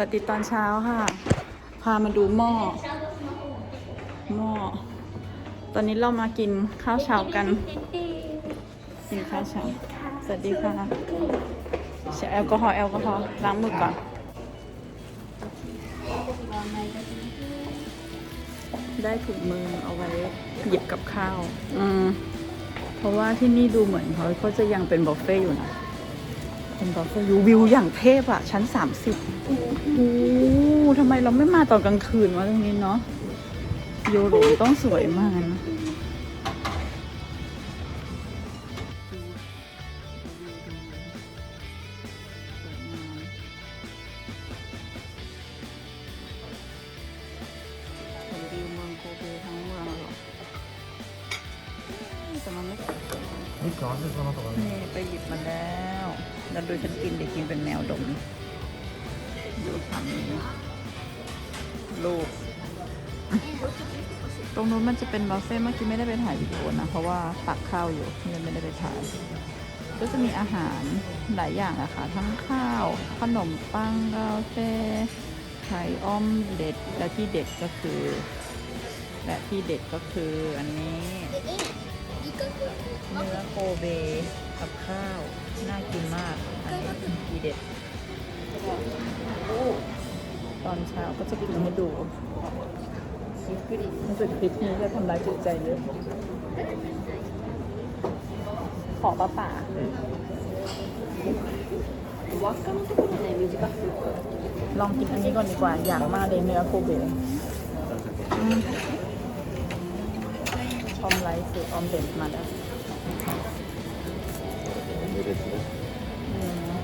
วัสดีตอนเช้าค่ะ พามาดูหม้อ หม้อ ตอนนี้เรามากินข้าวเช้ากัน กินข้าวเช้า สวัสดีค่ะใช้แอลกอฮอล์แอลกอฮอล์ล้างมือก่อน ได้ถุงมือเอาไว้หยิบกับข้าว อืม เพราะว่าที่นี่ดูเหมือนเขาเขาจะยังเป็นบุฟเฟ่ต์อยู่นะ เนบอฟเฟยูวิวอย่างเทพอะชั้นสามสิบโอ้ทำไมเราไม่มาตอนกลางคืนวะตรงนี้เนาะโยโรต้องสวยมากนะนี่ไปหยิบมาแล้ว แล้วดูฉันกินเด็กกินเป็นแมวดมดูทำนี้ลูก ตรงนู้นมันจะเป็นบุฟเฟ่เมื่อกี้ไม่ได้ไปถ่ายวิดีโอนะ เพราะว่าตักข้าวอยู่เลยไม่ได้ไปถ่าย ก็จะมีอาหารหลายอย่างอะค่ะ ทั้งข้าว ขนมปังกาแฟไข่อ้อมเด็ดและที่เด็ดก็คือ และที่เด็ดก็คืออันนี้เนื้อโกเบกับข้าว น่ากินมาก ก็ถึงทีเด็ดตอนเช้าก็จะกินมาดูรู้สึกคลิปนี้จะทำลายจิตใจเยอะ ขอป้าป่าลองกินอันนี้ก่อนดีกว่า อยากมากเลยเนื้อโคเบะออมไลท์หรือออมเด็ดมาแล้ว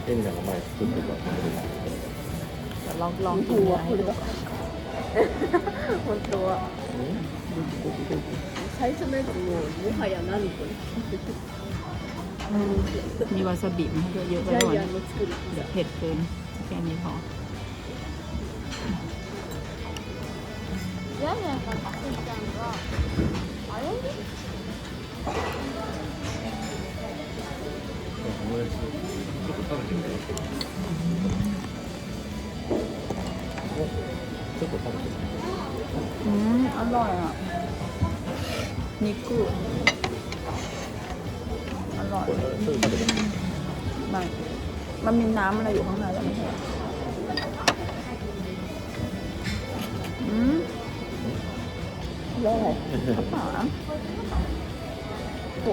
อืม エミナが前作ってたオムレツ เดี๋ยวลองลองกินเนื้อให้ดูคนตัว 最初のやつももはや何これ มีวาซาบิมาให้ด้วยเยอะไป ジ หน่อย ャイアンの作る เดี๋ยวเผ็ดเกินแค่นี้พอ ジャイアンさんが作ったのはあれオム อืม อร่อยอะ นิกุอร่อยมันมันมีน้ำอะไรอยู่ข้างในแล้วไม่ใช่อืมเอะเลยข้าวโ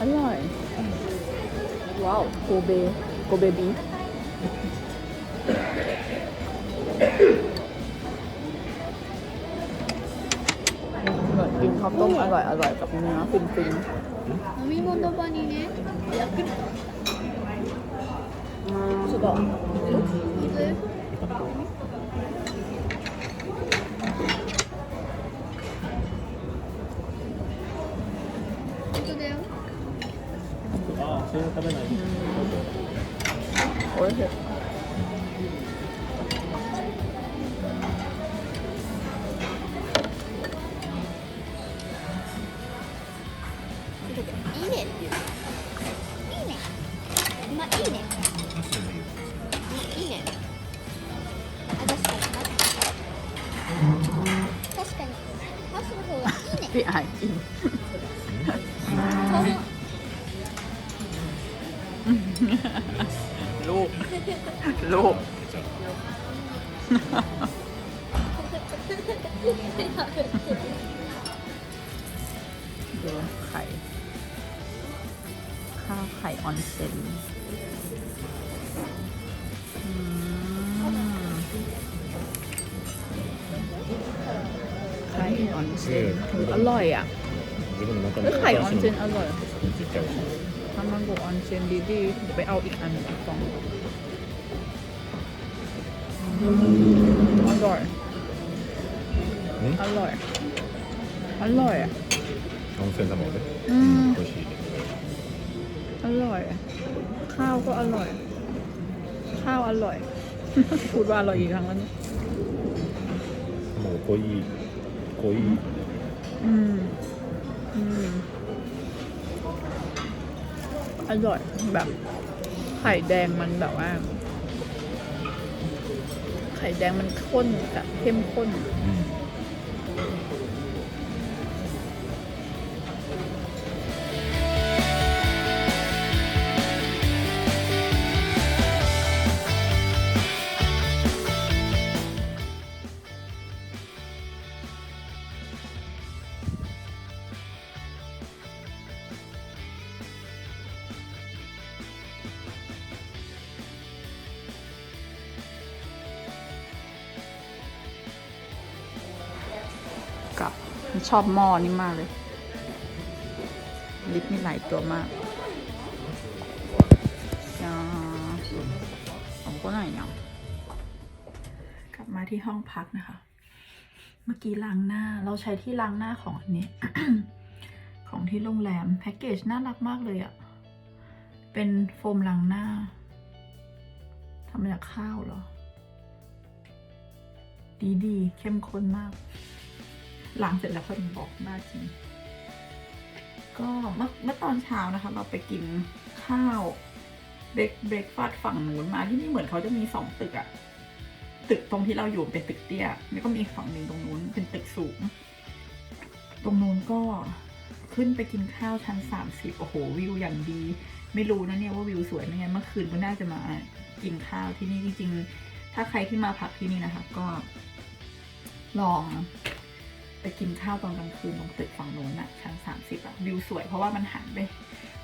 อร่อย ว้าว โกเบ โกเบบีฟเหมือนกินข้าวต้มอร่อยอร่อยๆกับเนื้อฟินฟิน 飲み物場にねヤクルトそば水 それを食べない。おい。しい。い。い。ねい。い。ねい。い。ねい。い。ねあ確かに確かにい。い。ねはい。い。い。ね ลูก ลูก ดูไข่ ข้าวไข่ออนเซนไข่ออนเซ็นอร่อยอะ ไข่ออนเซนอร่อย ทามังโกออนเซนดีดีไปเอาอีกอันอีกสองอร่อย อร่อย อร่อยอะออนเซนทำหมดเลยอืมโอชิอร่อย ข้าวก็อร่อย ข้าวอร่อย พูดว่าอร่อยอีกครั้งแล้วเนี่ยหมูโกยีโกยีอืม อร่อยแบบไข่แดงมันแบบว่า ไข่แดงมันข้นแบบเข้มข้น ชอบหม้อนี่มากเลย ลิปมีหลายตัวมากอ่าของก็หน่อยเนี่ยกลับมาที่ห้องพักนะคะ เมื่อกี้ล้างหน้าเราใช้ที่ล้างหน้าของอันนี้ ของที่โรงแรมแพ็กเกจน่ารักมากเลยอะ่ะ เป็นโฟมล้างหน้าทำมาจากข้าวเหรอ ดีดีๆเข้มข้นมาก ล้างเสร็จแล้วค่อยบอกมากจริงก็เมื่อเมื่อตอนเช้านะคะ เราไปกินข้าวเบรกเบรกฟาสฝั่งนู้นมาที่นี่เหมือนเขาจะมีสองตึกอะตึกตรงที่เราอยู่เป็นตึกเตี้ยแล้วก็มีอีกฝั่งหนึ่งตรงนู้นเป็นตึกสูง ตรงนู้นก็ขึ้นไปกินข้าวชั้นสามสิบโอ้โหวิวอย่างดี ไม่รู้นะเนี่ยว่าวิวสวยไหมเมื่อคืนก็น่าจะมากินข้าวที่นี่จริง ๆ ถ้าใครที่มาพักที่นี่นะคะ ก็ลอง ไปกินข้าวตอนกลางคืนตรงตึกฝั่งโน้นอะชั้นสามสิบอะวิวสวยเพราะว่ามันหันไป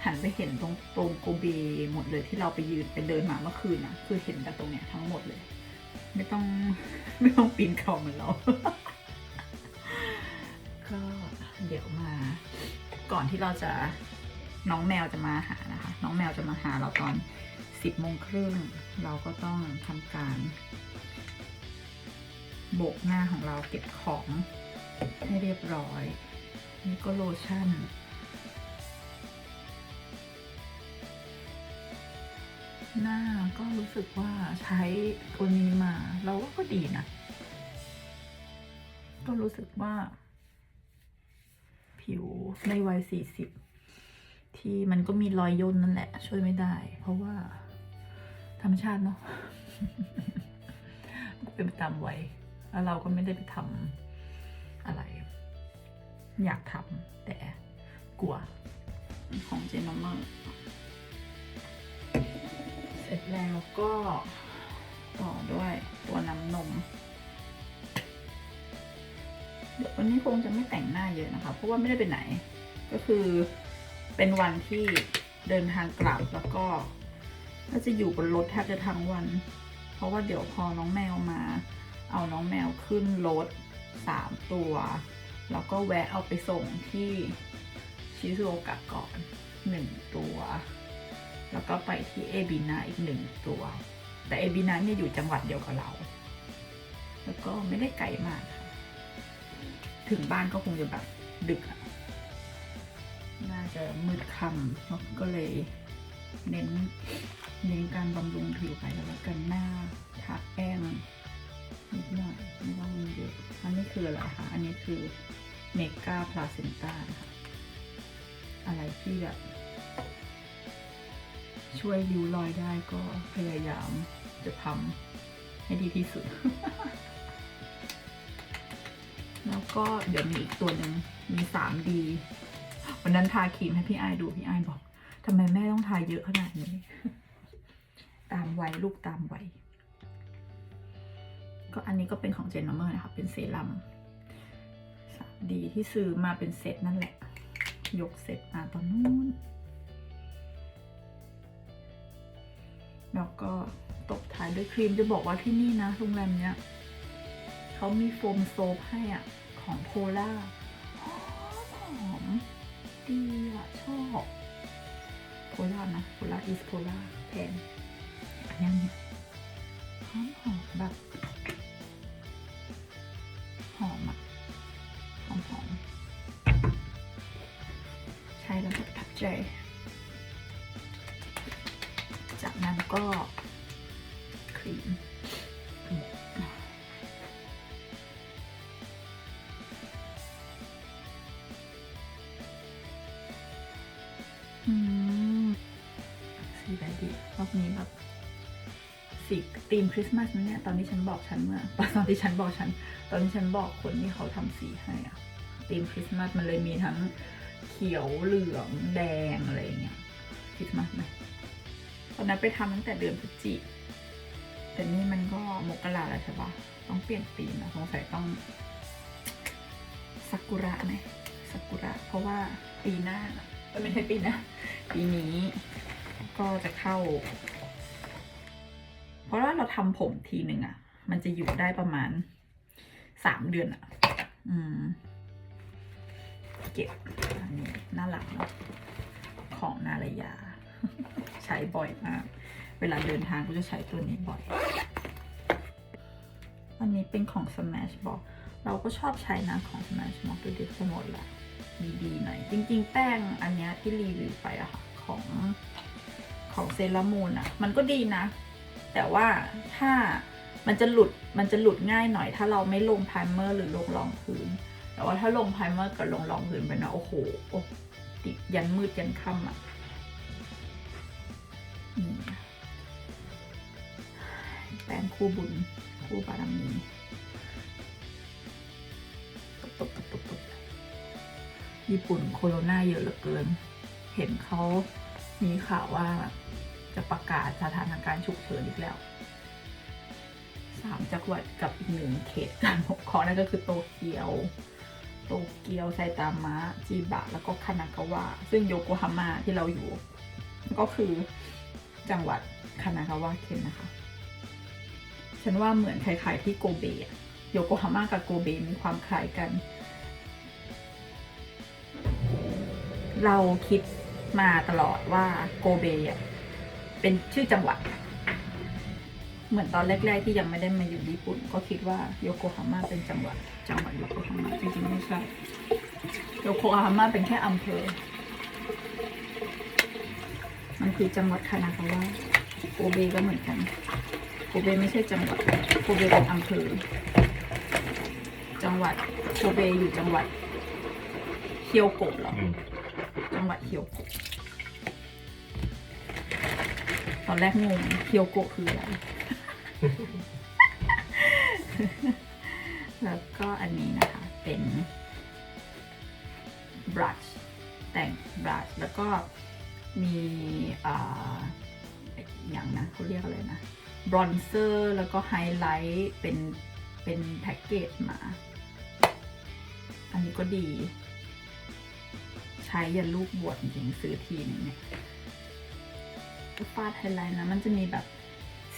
หันไปเห็นตรงตรงโกเบหมดเลยที่เราไปยืนไปเดินมาเมื่อคืนอะคือเห็นแต่ตรงเนี้ยทั้งหมดเลย ไม่ต้องไม่ต้องปีนเขาเหมือนเรา ก็เดี๋ยวมา ก่อนที่เราจะน้องแมวจะมาหานะคะ น้องแมวจะมาหาเราตอนสิบโมงครึ่งเราก็ต้องทำการโบกหน้าของเราเก็บของ ให้เรียบร้อย นี่ก็โลชั่น หน้าก็รู้สึกว่าใช้ตัวนี้มา เราว่าก็ดีนะ ก็รู้สึกว่า ผิวในวัยสี่สิบที่มันก็มีรอยย่นนั่นแหละ ช่วยไม่ได้ เพราะว่าธรรมชาติเนาะเป็นไปตามวัยแล้วเราก็ไม่ได้ไปทำ อะไร อยากทำแต่กลัวของเจนอมเมอร์เสร็จแล้วก็ต่อด้วยตัวน้ำนม เดี๋ยววันนี้คงจะไม่แต่งหน้าเยอะนะคะ เพราะว่าไม่ได้ไปไหน ก็คือเป็นวันที่เดินทางกลับแล้วก็น่าจะอยู่บนรถแทบจะทั้งวัน เพราะว่าเดี๋ยวพอน้องแมวมา เอาน้องแมวขึ้นรถ สามตัว แล้วก็แวะเอาไปส่งที่ชิซูโอกะก่อนหนึ่งตัว แล้วก็ไปที่เอบินาอีกหนึ่งตัว แต่เอบินาเนี่ยอยู่จังหวัดเดียวกับเรา แล้วก็ไม่ได้ไกลมากค่ะถึงบ้านก็คงจะแบบดึกอะน่าจะมืดค่ำก็เลยเน้นเน้นการบำรุงผิวไปแล้วกันหน้าทาแป้ง นิดหน่อยไม่ต้องเยอะอันนี้คืออะไรคะอันนี้คือเมกาพลาเซนต้าค่ะอะไรที่แบบช่วยริ้วรอยได้ก็พยายามจะทำให้ดีที่สุด แล้วก็เดี๋ยวมีอีกตัวหนึ่งมี 3D วันนั้นทาครีมให้พี่ไอดูพี่ไอบอกทำไมแม่ต้องทาเยอะขนาดนี้ ตามไวลูกตามไว ก็อันนี้ก็เป็นของเจนนอเมอร์นะคะ เป็นเซรั่ม 3D ที่ซื้อมาเป็นเซตนั่นแหละ ยกเซตมาตอนนู้น แล้วก็ตบท้ายด้วยครีมจะบอกว่าที่นี่นะโรงแรมเนี้ยเขามีโฟมโซฟให้อะ ของโพล่าหอมดีอะ ชอบโพล่านะโพล่าอีสโพล่าแทนอันนี้เนี่ยหอมหอมแบบ สีธีมคริสต์มาสนะเนี่ยตอนที่ฉันบอกฉันเมื่อตอนที่ฉันบอกฉัน ตอนที่ฉันบอกคนที่เขาทำสีให้อะธีมคริสต์มาสมันเลยมีทั้งเขียวเหลืองแดงอะไรอย่างเงี้ยคริสต์มาสไหมตอนนั้นไปทำตั้งแต่เดือนพฤศจิกแต่นี่มันก็มกราแล้วใช่ปะต้องเปลี่ยนธีมนะสงสัยต้องซากุระไหมซากุระ เพราะว่าปีหน้าเอ้ยไม่ใช่ปีหน้าปีนี้ก็จะเข้า เพราะว่าเราทำผมทีหนึ่งอะ่ะ มันจะอยู่ได้ประมาณสามเดือนอะ่ะ อืม เก็บอันนี้น่ารักเนาะของนารยา ใช้บ่อยมาก เวลาเดินทางก็จะใช้ตัวนี้บ่อย อันนี้เป็นของ Smash บอกเราก็ชอบใช้นะของ Smash บอกดูดิจะหมดละดีๆหน่อย จริง ๆ แป้งอันนี้ที่รีวิวไปอะค่ะของของเซรามูนอะมันก็ดีนะ แต่ว่าถ้ามันจะหลุดมันจะหลุดง่ายหน่อย ถ้าเราไม่ลงไพรเมอร์หรือลงรองพื้น แต่ว่าถ้าลงไพรเมอร์กับลงรองพื้นไปนะโอ้โหโอ้ติดยันมืดยันค่ำอะแป้งคู่บุญคู่บารมีตบตบตบตบตบญี่ปุ่นโคโรนาเยอะเหลือเกิน เห็นเขามีข่าวว่า จะประกาศสถานการณ์ฉุกเฉินอีกแล้วสามจังหวัดกับอีกหนึ่งเขตการปกครองนั่นก็คือโตเกียว โตเกียวไซตามะ จิบะ แล้วก็คานากาวะ ซึ่งโยโกฮาม่าที่เราอยู่ ก็คือจังหวัดคานากาวะเคนนะคะ ฉันว่าเหมือนคล้ายๆที่โกเบอะโยโกฮาม่ากับโกเบมีความคล้ายกัน เราคิดมาตลอดว่าโกเบอะ เป็นชื่อจังหวัด เหมือนตอนแรก ๆ ที่ยังไม่ได้มาอยู่ญี่ปุ่น ก็คิดว่าโยโกฮาม่าเป็นจังหวัด จังหวัดโยโกฮาม่าจริงๆไม่ใช่โยโกฮาม่าเป็นแค่อำเภอ มันคือจังหวัดคานากาวะโกเบก็เหมือนกันโกเบไม่ใช่จังหวัดโกเบเป็นอำเภอ จังหวัดโกเบอยู่จังหวัดเคียวโกะเหรอうん。จังหวัดเคียวโกะ อนแรกงงเคียวโกะคืออะไร แล้วก็อันนี้นะคะ เป็น brush แต่ง brush แล้วก็มีอ่าอย่างนะเขาเรียกอะไรนะ bronzer แล้วก็ไฮไลท์เป็นเป็นแพ็กเกจมา อันนี้ก็ดี ใช้ยันลูกบวชจริงซื้อทีนึงเนี่ย ฟาดไฮไลท์นะ มันจะมีแบบ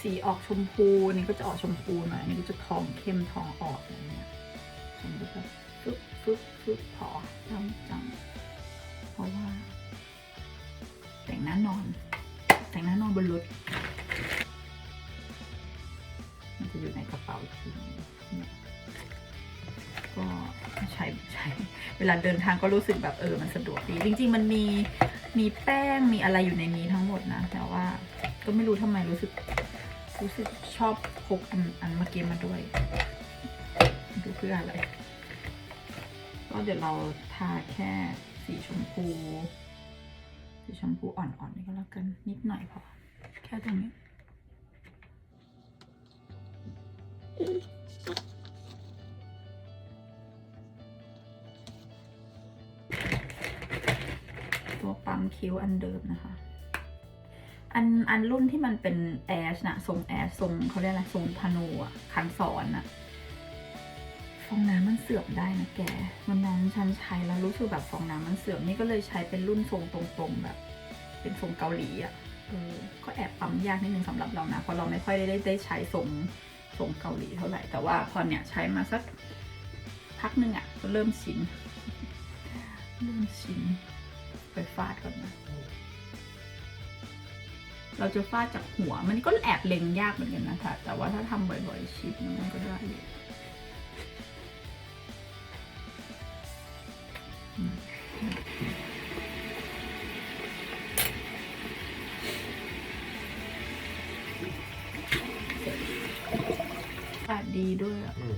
สีออกชมพูนี่ก็จะออกชมพูหน่อยนี่ก็จะทองเข้มทองออกอะไรเงี้ยฉันก็แบบฟึบฟึบฟึบพอจังจังเพราะว่า แต่งหน้านอน แต่งหน้านอนบนรถมันจะอยู่ในกระเป๋าทีนึงเนี่ยก็ใช้ใช้เวลาเดินทางก็รู้สึกแบบเออมันสะดวกดี จริง ๆ มันมีมีแป้งมีอะไรอยู่ในนี้ทั้ง ก็ไม่รู้ทำไมรู้สึก รู้สึกชอบพกอันอันเมื่อกี้มาด้วย ดูเพื่ออะไรก็เดี๋ยวเราทาแค่สีชมพู สีชมพูอ่อนๆนี่ก็แล้วกันนิดหน่อยพอ แค่ตรงนี้ตัวปั๊มคิ้วอันเดิมนะคะ อันอันรุ่นที่มันเป็นแอชนะทรงแอชทรงเขาเรียกอะไรทรงธนูอะคันสอนอะฟองน้ำมันเสื่อมได้นะแกวันนั้นฉันใช้แล้วรู้สึกแบบฟองน้ำมันเสื่อมนี่ก็เลยใช้เป็นรุ่นทรงตรงๆแบบ เป็นทรงเกาหลีอะเออก็แอบปั๊มยากนิดนึงสำหรับเรานะเพราะเราไม่ค่อยได้ได้ได้ใช้ทรงทรงเกาหลีเท่าไหร่แต่ว่าพอเนี่ยใช้มาสักพักหนึ่งอะก็เริ่มชินเริ่มชินไปฟาดก่อนนะ เราจะฟาดจากหัว มันก็แอบเล็งยากเหมือนกันนะคะ แต่ว่าถ้าทำบ่อยๆชิดมันก็ได้อยู่อืมเสร็จอากาศดีด้วยอะうん。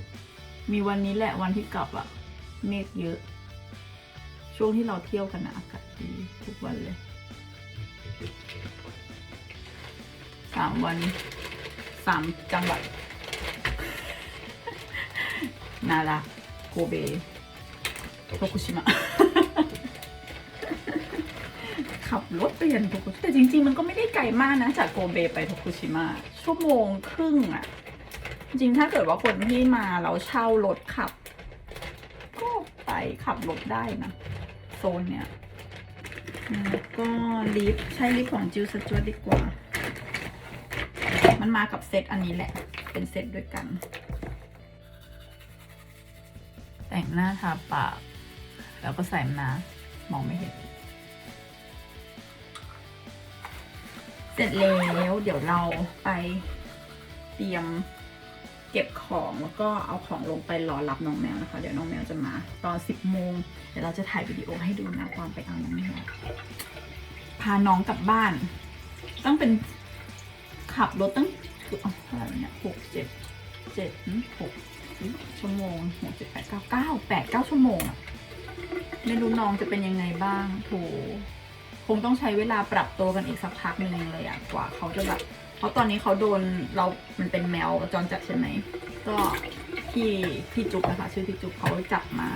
มีวันนี้แหละวันที่กลับอะเมฆเยอะ ช่วงที่เราเที่ยวกันนะอากาศดีทุกวันเลย สามวันสามจังหวัด นาราโกเบโทคุชิมะ ขับรถไปยันโทคุชิแต่จริง ๆ มันก็ไม่ได้ไกลมากนะ จากโกเบไปโทคุชิมะ ชั่วโมงครึ่งอะจริงถ้าเกิดว่าคนที่มาเราเช่ารถขับ ก็ไปขับรถได้นะ โซนเนี้ยแล้วก็ลิฟต์ใช้ลิฟต์ของจิวสจวตดีกว่า มันมากับเซตอันนี้แหละ เป็นเซตด้วยกัน แต่งหน้าทาปาก แล้วก็ใส่มามองไม่เห็น เสร็จแล้วเดี๋ยวเราไปเตรียมเก็บของแล้วก็เอาของลงไปรอรับน้องแมวนะคะ เดี๋ยวน้องแมวจะมา ตอน10โมงเดี๋ยวเราจะถ่ายวิดีโอให้ดูนะตอนไปเอาน้องแมวพาน้องกลับบ้าน ต้องเป็น ขับรถตั้งอ๋อเท่าไหร่เนี่ยหกเจ็ดเจ็ดหึหกชั่วโมงหกเจ็ดแปดเก้าเก้าแปดเก้าชั่วโมงอะไม่รู้น้องจะเป็นยังไงบ้างโถคงต้องใช้เวลาปรับตัวกันอีกสักพักหนึ่งเลยอะกว่าเขาจะแบบเพราะตอนนี้เขาโดนเรามันเป็นแมวจรจัดใช่ไหมก็พี่พี่จุ๊บนะคะชื่อพี่จุ๊บเขาจับมา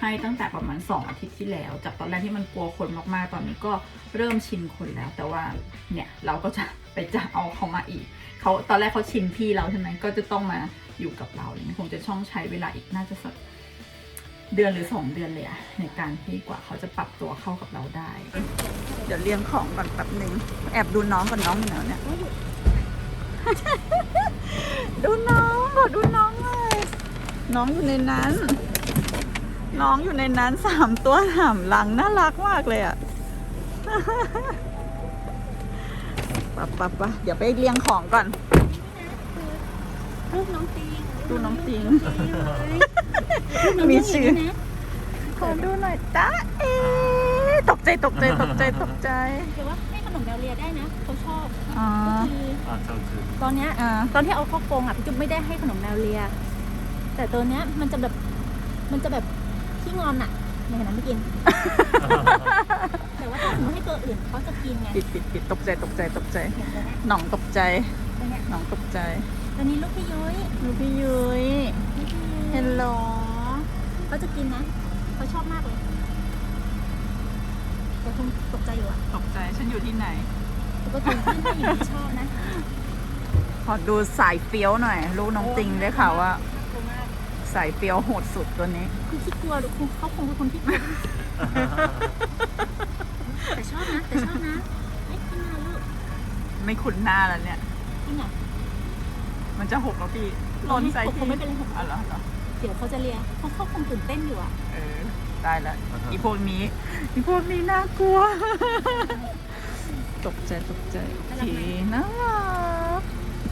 ให้ตั้งแต่ประมาณสองอาทิตย์ที่แล้ว จากตอนแรกที่มันกลัวคนมากๆ ตอนนี้ก็เริ่มชินคนแล้ว แต่ว่าเนี่ยเราก็จะ ไปจับเอาเขามาอีกเขาตอนแรกเขาชินพี่เราใช่ไหมก็จะต้องมาอยู่กับเราเงี้ยคงจะช่องใช้เวลาอีกน่าจะสักเดือนหรือสองเดือนเลยอะในการที่กว่าเขาจะปรับตัวเข้ากับเราได้ เดี๋ยวเลี้ยงของก่อนแป๊บหนึ่งแอบดูน้องก่อนน้องอยู่ไหนวเนี่ยดูน้องขอดูน้องเลยน้องอยู่ในนั้น น้องอยู่ในนั้นสามตัวหามหลังน่ารักมากเลยอะ ปะปะปะเดี๋ยวไปเรียงของก่อน รูปน้องติงดูน้องติงมีชื่อนะขอดูหน่อยจ้าเอ๊ตกใจตกใจตกใจตกใจ เดี๋ยวว่าให้ขนมแาวเรียได้นะเขาชอบอ๋อ คืออ่อตอนเนี้ยตอนที่เอาข้อโกงอะพี่จุ๊บไม่ได้ให้ขนมแาวเรีย แต่ตัวเนี้ยมันจะแบบมันจะแบบขี้งอนอะ ในขณะไม่กิน แต่ว่าถ้าสมมติให้ตัวอื่นเขาจะกินไงปิดปิดปิดตกใจตกใจตกใจอย่างตัวเนี้ยหน่องตกใจ ตัวเนี้ยหน่องตกใจตัวนี้ลูกพี่ยุ้ยดูพี่ยุ้ยลูกพี่ยุ้ยเฮลโลเขาจะกินนะเขาชอบมากเลยแต่คงตกใจอยู่อะตกใจฉันอยู่ที่ไหนปกติขึ้นถ้าอยู่ที่ชอบนะ ขอดูสายเฟี้ยวหน่อยลูกน้องติงได้ข่าวว่ากลัวมาก สายเฟี้ยวโหดสุดตัวนี้คือขี้กลัวหรือคุณเขาคงเป็นคนขี้กลัวแต่ชอบนะแต่ชอบนะไม่ขึ้นมาลูกไม่คุ้นหน้าแล้วเนี่ย จริงเหรอมันจะหกแล้วพี่หล่นใส่คที่งไม่เป็นไรหกอ๋อเหรอเหรอเดี๋ยวเขาจะเลียเขาเขาคงตื่นเต้นอยู่อะเออได้แล้วอีพวกนี้อีพวกนี้น่ากลัว ตกใจตกใจทีน่ารัก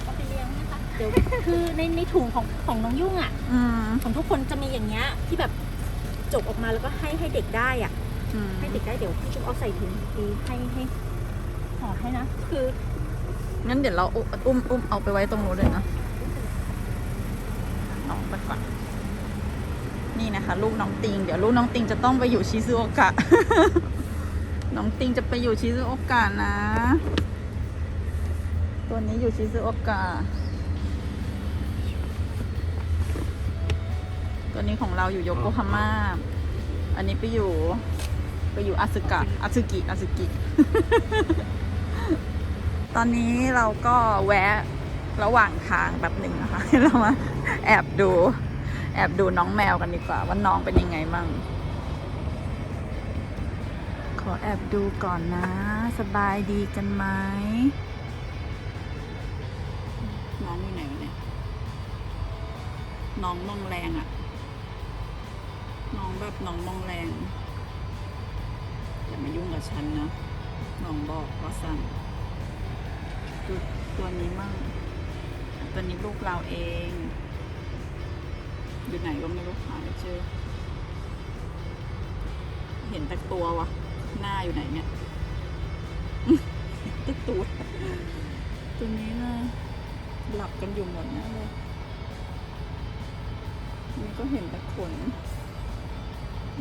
ก็ไปเลี้ยงนะคะ เดี๋ยวคือในในถุงของของน้องยุ่งอะ อืมของทุกคนจะมีอย่างเงี้ยที่แบบจกออกมาแล้วก็ให้ให้เด็กได้อะ อืมให้เด็กได้เดี๋ยวพี่จุ๊บเอาใส่ถุงดีให้ให้ห่อให้นะ คืองั้นเดี๋ยวเราอุ้มอุ้มอุ้มเอาไปไว้ตรงนู้นเลยนะน้องไปก่อนนี่นะคะ ลูกน้องติง เดี๋ยวลูกน้องติงจะต้องไปอยู่ชิซูโอกะ น้องติงจะไปอยู่ชิซูโอกะนะ ตัวนี้อยู่ชิซูโอกะ ตัวนี้ของเราอยู่โยโกฮาม่า อันนี้ไปอยู่ ไปอยู่อาซึกะอาซึกิอาซึกิ ตอนนี้เราก็แวะระหว่างทางแบบหนึ่งนะคะ เรามาแอบดู แอบดูน้องแมวกันดีกว่า ว่าน้องเป็นยังไงมั่ง ขอแอบดูก่อนนะ สบายดีกันไหมน้องอยู่ไหนวะเนี่ย น้องมองแรงอะน้อง แบบน้องมองแรง อย่ามายุ่งกับฉันนะน้องบอกว่าสั่งดูตัวนี้มั่งตัวนี้ลูกเราเอง อยู่ไหนก็ไม่รู้หาไม่เจอ เห็นแต่ตัววะหน้าอยู่ไหนเนี่ยแต่ตัวตัวนี้นะหลับกันอยู่หมดนะเลยนี่ก็เห็นแต่ขน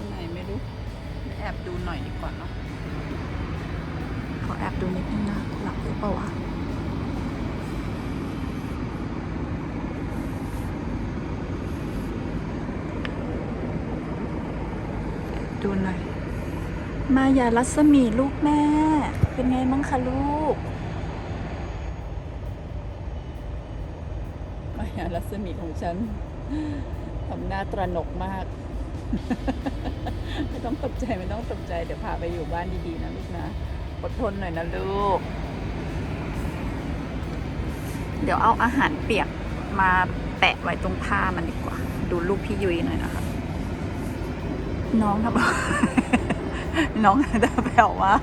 ไหนไม่รู้แอบดูหน่อยดีกว่าเนาะขอแอบดูนิดนึงนะหลับหรือเปล่าวะดูหน่อย มายาลัศมีลูกแม่ เป็นไงมั้งคะลูก มายาลัศมีของฉันทำหน้าตระหนกมาก ไม่ต้องตกใจไม่ต้องตกใจ เดี๋ยวพาไปอยู่บ้านดีๆนะลูกนะอดทนหน่อยนะลูก เดี๋ยวเอาอาหารเปียกมาแปะไว้ตรงผ้ามันดีกว่า ดูลูกพี่ยุ้ยหน่อยนะคะ น้องนะบอกน้องจะแผ่วว่า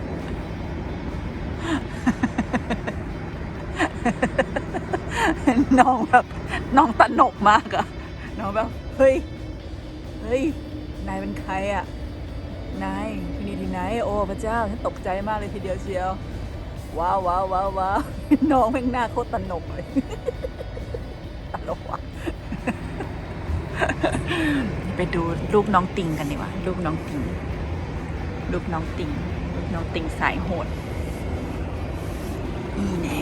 น้องแบบ น้องตะหนกมากอะน้องแบบ เฮ้ย เฮ้ย นายเป็นใครอะนายที่นี่ที่ไหน โอ้พระเจ้า ฉันตกใจมากเลยทีเดียวเชียว ว้าวว้าวว้าวว้าวน้องแม่งหน้าโคตรตนกเลย ตลกว่ะ ไปดูลูกน้องติงกันดีกว่า ลูกน้องติง ลูกน้องติง ลูกน้องติงสายโหดอีแน่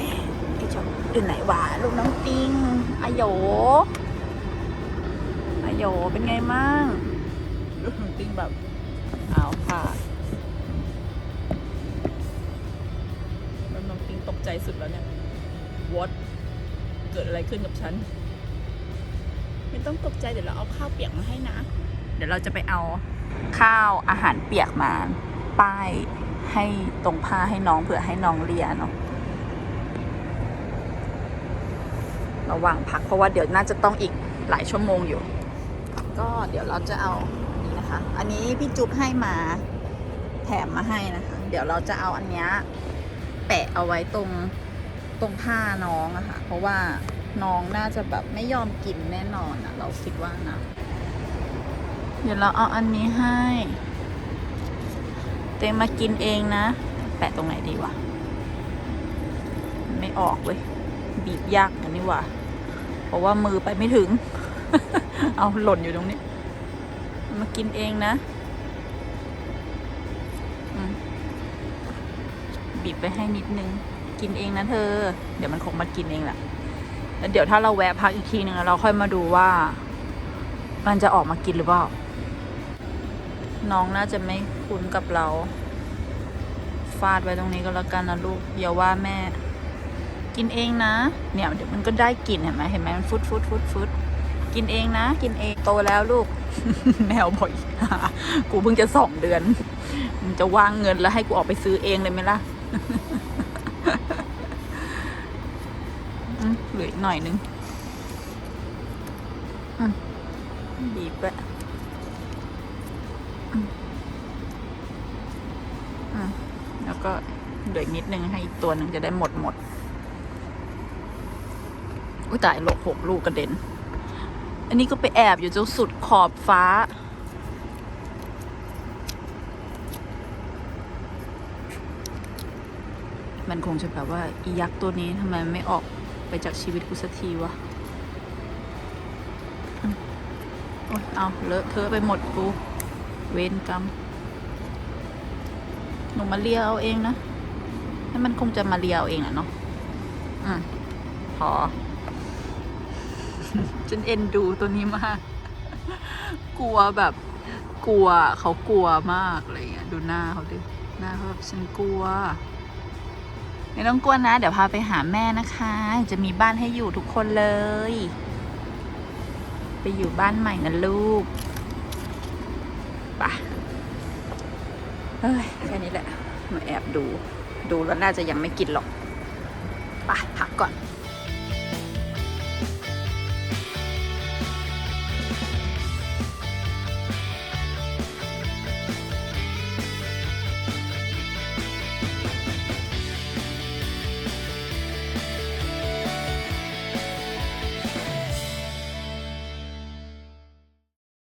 ไอ้เจ้าอยู่ไหนวะลูกน้องติงอโยอโยเป็นไงมั่ง ติงแบบอ้าวค่ะลูกน้องติงตกใจสุดแล้วเนี่ยวอตเกิดอะไรขึ้นกับฉัน ไม่ต้องตกใจเดี๋ยวเราเอาข้าวเปียกมาให้นะ เดี๋ยวเราจะไปเอาข้าวอาหารเปียกมา ป้ายให้ตรงผ้าให้น้องเผื่อให้น้องเรียนเนาะระหว่างพักเพราะว่าเดี๋ยวน่าจะต้องอีกหลายชั่วโมงอยู่ ก็เดี๋ยวเราจะเอา นะคะ อันนี้พี่จุ๊บให้มาแถมมาให้นะคะ เดี๋ยวเราจะเอาอันนี้แปะเอาไว้ตรงตรงผ้าน้องอะค่ะ เพราะว่าน้องน่าจะแบบไม่ยอมกินแน่นอนอะเราคิดว่านะ เดี๋ยวเราเอาอันนี้ให้เตงมากินเองนะ แปะตรงไหนดีวะ ไม่ออกเว้ย บีบยากกันนี่ว่าเพราะว่ามือไปไม่ถึง เอาหล่นอยู่ตรงนี้ มากินเองนะ บีบไปให้นิดนึง กินเองนะเธอ เดี๋ยวมันคงมากินเองแหละแล้วเดี๋ยวถ้าเราแวะพักอีกทีหนึ่งแล้วเราค่อยมาดูว่า มันจะออกมากินหรือเปล่า น้องน่าจะไม่คุ้นกับเรา ฟาดไว้ตรงนี้ก็แล้วกันนะลูกอย่าว่าแม่ กินเองนะ เนี่ยเดี๋ยวมันก็ได้กลิ่นเห็นไหมเห็นไหมมันฟุดฟุดฟุดฟุดกินเองนะ กินเองโตแล้วลูก แมวบ่อยกูเพิ่งจะสองเดือนมึงจะวางเงินแล้วให้กูออกไปซื้อเองเลยไหมล่ะเหลืออีกหน่อยนึงอืมบีบไปอืมอืมแล้วก็เหลืออีกนิดนึงให้อีกตัวหนึ่งจะได้หมดหมดอุ้ยตายหลกหกลูกกระเด็น อันนี้ก็ไปแอบอยู่จนสุดขอบฟ้า มันคงจะแบบว่าอียักษ์ตัวนี้ทำไมไม่ออกไปจากชีวิตกูสักทีวะโอ๊ยเอาเลอะเทอะไปหมดกู เวรกรรม หนูมาเลียเอาเองนะให้มันคงจะมาเลียเอาเองอะเนาะ อืมพอ ฉันเอ็นดูตัวนี้มาก กลัวแบบกลัวเขากลัวมากอะไรเงี้ยดูหน้าเขาดิหน้าเขาแบบฉันกลัวไม่ต้องกลัวนะ เดี๋ยวพาไปหาแม่นะคะ จะมีบ้านให้อยู่ทุกคนเลย ไปอยู่บ้านใหม่นะลูกไปะเฮ้ยแค่นี้แหละมาแอบดู ดูแล้วน่าจะยังไม่กินหรอกไปพักก่อน